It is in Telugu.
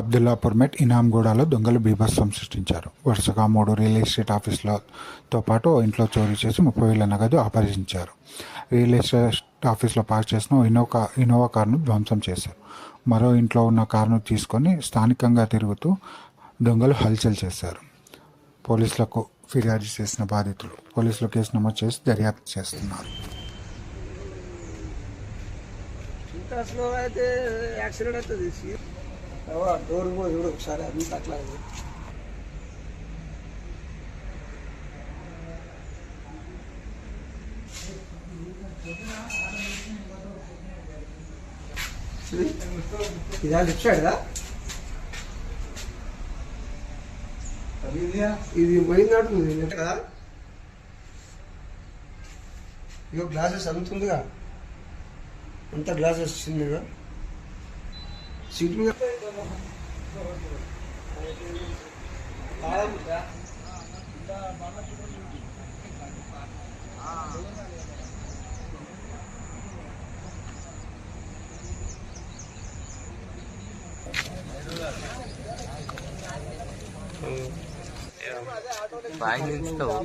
అబ్దుల్లాపూర్ మెట్ ఇనాంగూడలో దొంగలు బీభత్సం సృష్టించారు. వరుసగా మూడు రియల్ ఎస్టేట్ ఆఫీసులతో పాటు ఓ ఇంట్లో చోరీ చేసి ముప్పై వేల నగదు అపహరించారు రియల్ ఎస్టేట్ ఆఫీస్లో పార్క్ చేసిన ఇన్నోవా ఇన్నోవా కారును ధ్వంసం చేశారు. మరో ఇంట్లో ఉన్న కారును తీసుకొని స్థానికంగా తిరుగుతూ దొంగలు హల్చల్ చేశారు. పోలీసులకు ఫిర్యాదు చేసిన బాధితులు పోలీసులు కేసు నమోదు చేసి దర్యాప్తు చేస్తున్నారు. ఇంకా అయితే యాక్సిడెంట్ అవుతుంది. డోర్ కూడా చూడు ఒకసారి అంత అట్లా ఇది? ఇదా లిఫ్ట్ సైడ్దా ఇది? పోయినట్టుంది ఇది కదా? ఇగో గ్లాసెస్ అంతుందిగా అంత గ్లాసెస్ చిన్నగా సీట్ మీద బాగా నిలుస్తావు